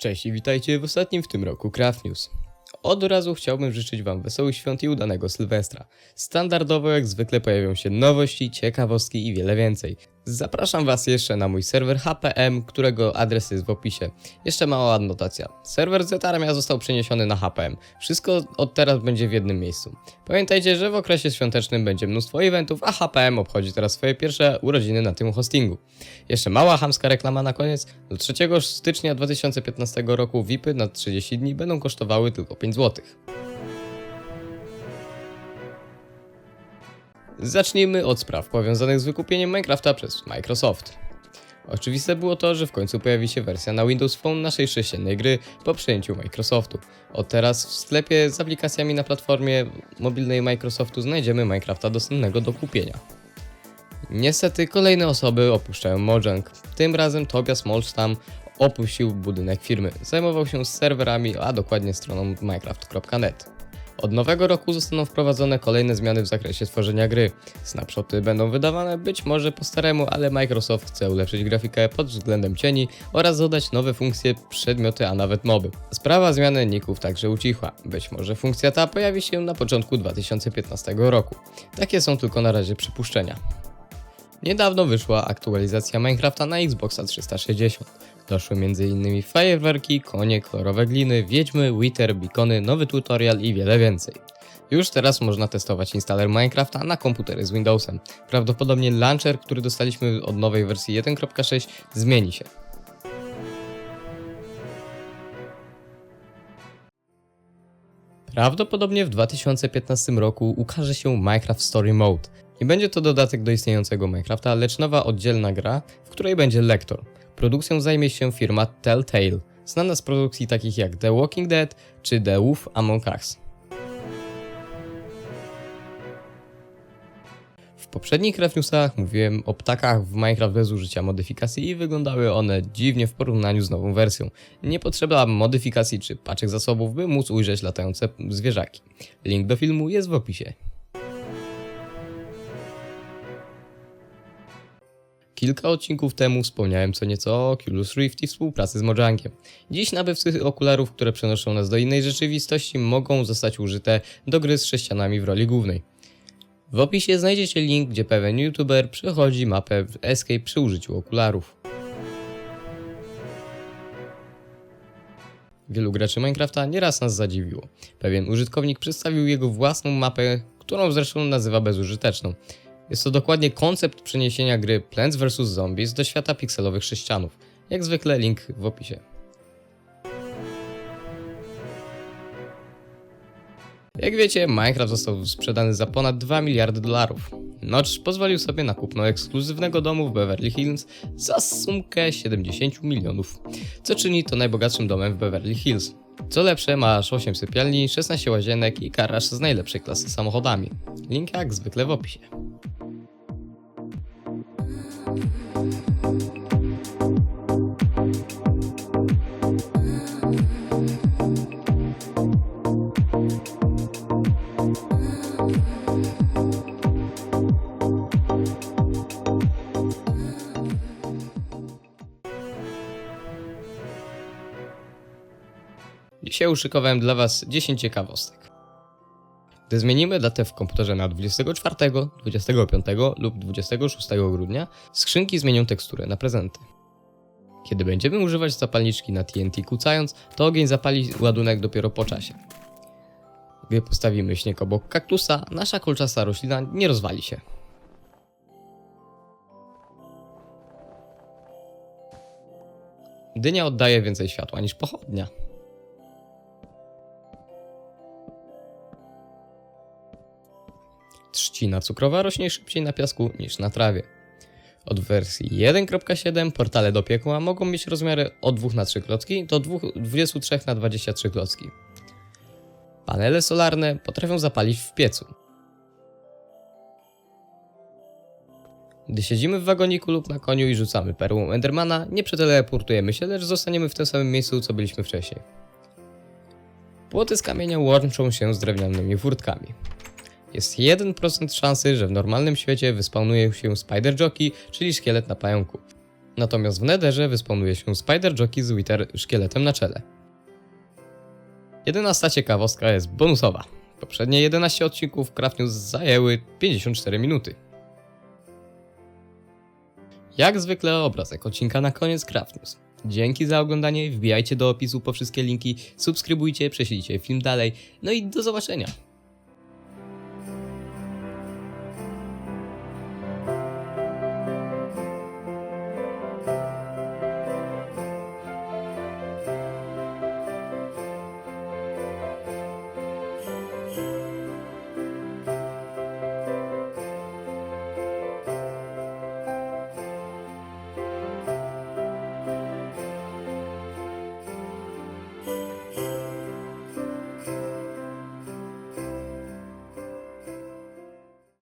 Cześć i witajcie w ostatnim w tym roku Craft News. Od razu chciałbym życzyć Wam wesołych świąt i udanego Sylwestra. Standardowo jak zwykle pojawią się nowości, ciekawostki i wiele więcej. Zapraszam Was jeszcze na mój serwer HPM, którego adres jest w opisie. Jeszcze mała adnotacja. Serwer Zetarmia został przeniesiony na HPM. Wszystko od teraz będzie w jednym miejscu. Pamiętajcie, że w okresie świątecznym będzie mnóstwo eventów, a HPM obchodzi teraz swoje pierwsze urodziny na tym hostingu. Jeszcze mała hamska reklama na koniec. Do 3 stycznia 2015 roku VIPy na 30 dni będą kosztowały tylko 5 zł. Zacznijmy od spraw powiązanych z wykupieniem Minecrafta przez Microsoft. Oczywiste było to, że w końcu pojawi się wersja na Windows Phone naszej sześciennej gry po przejęciu Microsoftu. Od teraz w sklepie z aplikacjami na platformie mobilnej Microsoftu znajdziemy Minecrafta dostępnego do kupienia. Niestety kolejne osoby opuszczają Mojang. Tym razem Tobias Molstam opuścił budynek firmy. Zajmował się serwerami, a dokładnie stroną minecraft.net. Od nowego roku zostaną wprowadzone kolejne zmiany w zakresie tworzenia gry. Snapshoty będą wydawane być może po staremu, ale Microsoft chce ulepszyć grafikę pod względem cieni oraz dodać nowe funkcje, przedmioty, a nawet moby. Sprawa zmiany ników także ucichła. Być może funkcja ta pojawi się na początku 2015 roku. Takie są tylko na razie przypuszczenia. Niedawno wyszła aktualizacja Minecrafta na Xboxa 360. Doszły m.in. fajerwerki, konie, kolorowe gliny, wiedźmy, wither, beacony, nowy tutorial i wiele więcej. Już teraz można testować installer Minecrafta na komputery z Windowsem. Prawdopodobnie launcher, który dostaliśmy od nowej wersji 1.6 zmieni się. Prawdopodobnie w 2015 roku ukaże się Minecraft Story Mode. Nie będzie to dodatek do istniejącego Minecrafta, lecz nowa oddzielna gra, w której będzie lektor. Produkcją zajmie się firma Telltale, znana z produkcji takich jak The Walking Dead czy The Wolf Among Us. W poprzednich rewnewsach mówiłem o ptakach w Minecraft bez użycia modyfikacji i wyglądały one dziwnie w porównaniu z nową wersją. Nie potrzeba modyfikacji czy paczek zasobów, by móc ujrzeć latające zwierzaki. Link do filmu jest w opisie. Kilka odcinków temu wspomniałem co nieco o Oculus Rift i współpracy z Mojangiem. Dziś nabywcy okularów, które przenoszą nas do innej rzeczywistości, mogą zostać użyte do gry z sześcianami w roli głównej. W opisie znajdziecie link, gdzie pewien youtuber przechodzi mapę w Escape przy użyciu okularów. Wielu graczy Minecrafta nieraz nas zadziwiło. Pewien użytkownik przedstawił jego własną mapę, którą zresztą nazywa bezużyteczną. Jest to dokładnie koncept przeniesienia gry Plants vs. Zombies do świata pikselowych sześcianów. Jak zwykle link w opisie. Jak wiecie, Minecraft został sprzedany za ponad 2 miliardy dolarów. Notch pozwolił sobie na kupno ekskluzywnego domu w Beverly Hills za sumkę 70 milionów, co czyni to najbogatszym domem w Beverly Hills. Co lepsze, ma aż 8 sypialni, 16 łazienek i garaż z najlepszej klasy samochodami. Link jak zwykle w opisie. Dzisiaj uszykowałem dla Was 10 ciekawostek. Gdy zmienimy datę w komputerze na 24, 25 lub 26 grudnia, skrzynki zmienią teksturę na prezenty. Kiedy będziemy używać zapalniczki na TNT kucając, to ogień zapali ładunek dopiero po czasie. Gdy postawimy śnieg obok kaktusa, nasza kolczasta roślina nie rozwali się. Dynia oddaje więcej światła niż pochodnia. Trzcina cukrowa rośnie szybciej na piasku niż na trawie. Od wersji 1.7 portale do piekła mogą mieć rozmiary od 2 na 3 klocki do 2 23 na 23 klocki. Panele solarne potrafią zapalić w piecu. Gdy siedzimy w wagoniku lub na koniu i rzucamy perłą Endermana, nie przeteleportujemy się, lecz zostaniemy w tym samym miejscu, co byliśmy wcześniej. Płoty z kamienia łączą się z drewnianymi furtkami. Jest 1% szansy, że w normalnym świecie wyspawnuje się Spider Jockey, czyli szkielet na pająku. Natomiast w Netherze wysponuje się Spider Jockey z Wither szkieletem na czele. 11 ciekawostka jest bonusowa. Poprzednie 11 odcinków Craft News zajęły 54 minuty. Jak zwykle obrazek odcinka na koniec Craft News. Dzięki za oglądanie, wbijajcie do opisu po wszystkie linki, subskrybujcie, prześlijcie film dalej, no i do zobaczenia.